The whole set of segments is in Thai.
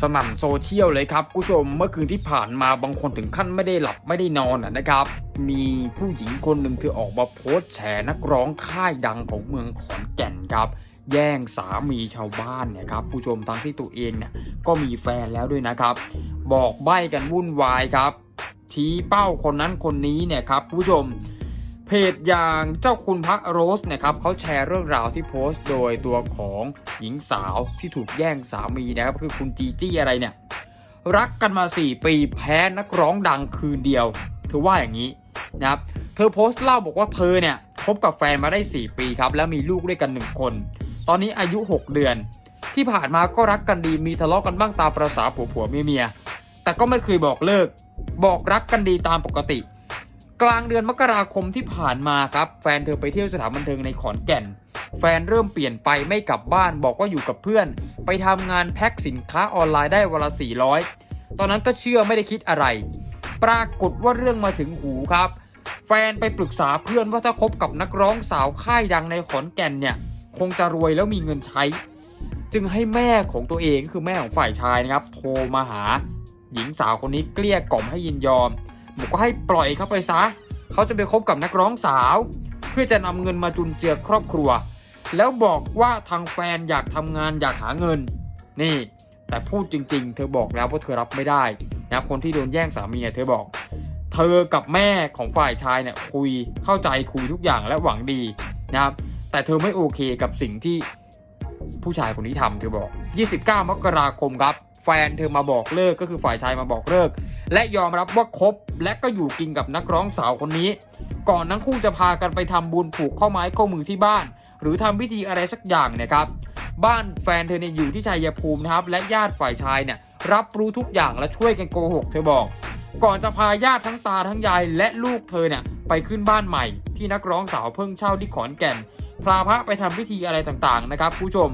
สนั่นโซเชียลเลยครับผู้ชมเมื่อคืนที่ผ่านมาบางคนถึงขั้นไม่ได้หลับไม่ได้นอนนะครับ มีผู้หญิงคนหนึ่งเธอออกมาโพสต์แฉนักร้องค่ายดังของเมืองขอนแก่นครับ แย่งสามีชาวบ้านเนี่ยครับผู้ชมทั้งที่ตัวเองเนี่ยก็มีแฟนแล้วด้วยนะครับ บอกใบ้กันวุ่นวายครับชี้เป้าคนนั้นคนนี้เนี่ยครับผู้ชม เพจอย่างเจ้าคุณพระโรสเนี่ยครับเขาแชร์เรื่องราวที่โพสต์โดยตัวของหญิงสาวที่ถูกแย่งสามีนะครับคือคุณจีจี้อะไรเนี่ย รักกันมา 4 ปีแพ้นักร้องดังคืนเดียวเธอว่าอย่างนี้นะครับเธอโพสต์เล่าบอกว่าเธอเนี่ยคบกับแฟนมาได้ 4 ปีครับ แล้วมีลูกด้วยกัน 1 คน ตอนนี้อายุ 6 เดือน ที่ผ่านมาก็รักกันดีมีทะเลาะกันบ้างตามประษาผัวผัวเมียเมียแต่ก็ไม่เคยบอกเลิก บอกรักกันดีตามปกติ กลางเดือนมกราคมที่ผ่านมาครับ แฟนเธอไปเที่ยวสถานบันเทิงในขอนแก่น แฟนเริ่มเปลี่ยนไปไม่กลับบ้านบอกว่าอยู่กับเพื่อน ไปทำงานแพ็คสินค้าออนไลน์ได้วันละ400 ตอนนั้นก็เชื่อไม่ได้คิดอะไร ปรากฏว่าเรื่องมาถึงหูครับ แฟนไปปรึกษาเพื่อนว่าถ้าคบกับนักร้องสาวค่ายดังในขอนแก่นเนี่ย คงจะรวยแล้วมีเงินใช้ จึงให้แม่ของตัวเองคือแม่ของฝ่ายชายนะครับ โทรมาหา หญิงสาวคนนี้เกลี้ยกล่อมให้ยินยอม บอกก็ให้ปล่อยเขาไปซะ เขาจะไปคบกับนักร้องสาว เพื่อจะนำเงินมาจุนเจือครอบครัว แล้วบอกว่าทางแฟนอยากทำงานอยากหาเงิน นี่ แต่พูดจริง ๆ เธอบอกแล้วว่าเธอรับไม่ได้นะคนที่โดนแย่งสามีเนี่ยเธอบอก เธอกับแม่ของฝ่ายชายเนี่ยคุยเข้าใจคุยทุกอย่างและหวังดีนะครับแต่เธอไม่โอเคกับสิ่งที่ผู้ชายคนนี้ทำเธอบอก 29 มกราคมครับ แฟนเธอมาบอกเลิกก็คือฝ่ายชายมาบอกเลิก และยอมรับว่าคบและก็อยู่กินกับนักร้องสาวคนนี้ ก่อนทั้งคู่จะพากันไปทำบุญผูกข้อไม้ข้อมือที่บ้าน หรือทำพิธีอะไรสักอย่างเนี่ยครับบ้านแฟนเธอเนี่ยอยู่ที่ชัยภูมินะครับและญาติฝ่ายชายเนี่ยรับรู้ทุกอย่างและช่วยกันโกหกเธอบอก ก่อนจะพาญาติทั้งตาทั้งยายและลูกเธอเนี่ยไปขึ้นบ้านใหม่ ที่นักร้องสาวเพิ่งเช่าที่ขอนแก่นพาพระไปทำพิธีอะไรต่างๆนะครับผู้ชม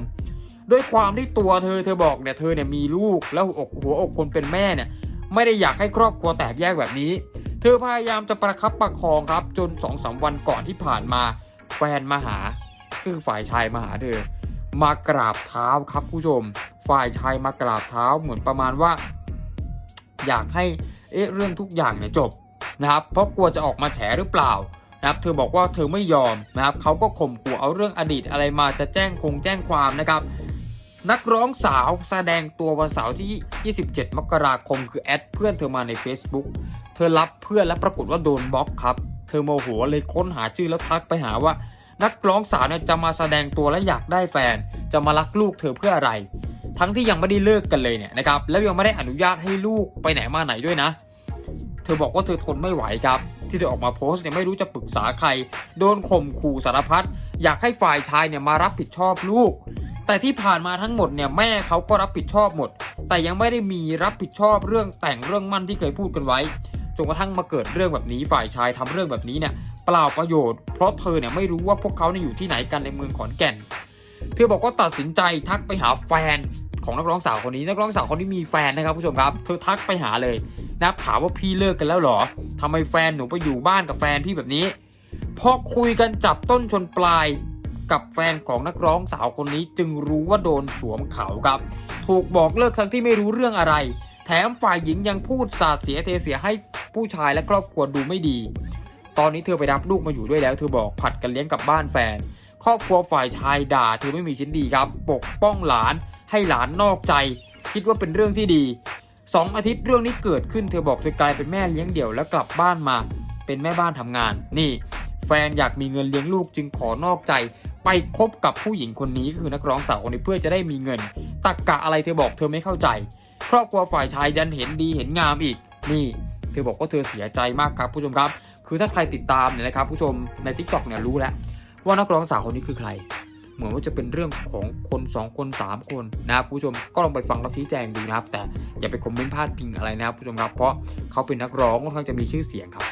ด้วยความที่ตัวเธอเธอบอกเนี่ยเธอเนี่ยมีลูกแล้วหัวอกหัวอกคนเป็นแม่เนี่ย ไม่ได้อยากให้ครอบครัวแตกแยกแบบนี้ เธอพยายามจะประคับประคองครับ จน2องสาวันก่อนที่ผ่านมา แฟนมาหา คือฝ่ายชายมาหาเธอ มากราบเท้าครับผู้ชม ฝ่ายชายมากราบเท้าเหมือนประมาณว่า อยากให้เอ๊ะเรื่องทุกอย่างเนี่ยจบนะครับ เพราะกลัวจะออกมาแฉหรือเปล่านะครับ เธอบอกว่าเธอไม่ยอมนะครับเขาก็ข่มขู่เอาเรื่องอดีตอะไรมาจะแจ้งคงแจ้งความนะครับ นักร้องสาวแสดงตัววันเสาร์ที่ 27 มกราคม คือแอดเพื่อนเธอมาใน Facebook เธอรับเพื่อนและปรากฏว่าโดนบล็อกครับ เธอโมโหเลยค้นหาชื่อแล้วทักไปหาว่า นักร้องสาวเนี่ยจะมาแสดงตัวและอยากได้แฟน จะมารักลูกเธอเพื่ออะไร ทั้งที่ยังไม่ได้เลิกกันเลยเนี่ยนะครับ แล้วยังไม่ได้อนุญาตให้ลูกไปไหนมาไหนด้วยนะ เธอบอกว่าเธอทนไม่ไหวครับ ที่เธอออกมาโพสต์เนี่ยไม่รู้จะปรึกษาใคร โดนข่มขู่สารพัด อยากให้ฝ่ายชายเนี่ยมารับผิดชอบลูก แต่ที่ผ่านมาทั้งหมดเนี่ยแม่เขาก็รับผิดชอบหมด แต่ยังไม่ได้มีรับผิดชอบเรื่องแต่งเรื่องมั่นที่เคยพูดกันไว้จนกระทั่งมาเกิดเรื่องแบบนี้ฝ่ายชายทำเรื่องแบบนี้เนี่ยเปล่าประโยชน์เพราะเธอเนี่ยไม่รู้ว่าพวกเขาเนี่ยอยู่ที่ไหนกันในเมืองขอนแก่น เธอบอกว่าตัดสินใจทักไปหาแฟนของนักร้องสาวคนนี้นักร้องสาวคนนี้มีแฟนนะครับผู้ชมครับ เธอทักไปหาเลยนะครับถามว่าพี่เลิกกันแล้วหรอทำไมแฟนหนูไปอยู่บ้านกับแฟนพี่แบบนี้พอคุยกันจับต้นชนปลาย กับแฟนของนักร้องสาวคนนี้จึงรู้ว่าโดนสวมเขาครับ ถูกบอกเลิกทั้งที่ไม่รู้เรื่องอะไร แถมฝ่ายหญิงยังพูดสาเสียเทเสียให้ผู้ชายและครอบครัวดูไม่ดี ตอนนี้เธอไปรับลูกมาอยู่ด้วยแล้ว เธอบอกผัดกันเลี้ยงกับบ้านแฟน ครอบครัวฝ่ายชายด่า เธอไม่มีชิ้นดีครับ ปกป้องหลาน ให้หลานนอกใจ คิดว่าเป็นเรื่องที่ดีสองอาทิตย์เรื่องนี้เกิดขึ้นเธอบอกเธอกลายเป็นแม่เลี้ยงเดี่ยวแล้วกลับบ้านมา เป็นแม่บ้านทำงาน นี่ แฟนอยากมีเงินเลี้ยงลูกจึงขอนอกใจ ไปคบกับผู้หญิงคนนี้ก็คือนักร้องสาวคนนี้เพื่อจะได้มีเงิน ตักกะอะไรเธอบอกเธอไม่เข้าใจ ครอบครัวฝ่ายชายยันเห็นดีเห็นงามอีก นี่ เธอบอกว่าเธอเสียใจมากครับผู้ชมครับ คือถ้าใครติดตามเนี่ยนะครับผู้ชมใน t ิ k t o k เนี่ยรู้แล้วว่านักร้องสาวคนนี้คือใคร เหมือนว่าจะเป็นเรื่องของคน 2 คน 3 คนนะครับผู้ชมก็ลองไปฟังรับชี้แจงดูนะครับ แต่อย่าไปคอมเมนต์พาดพิงอะไรนะครับผู้ชมครับ เพราะเขาเป็นนักร้องค่อนข้างจะมีชื่อเสียงครับ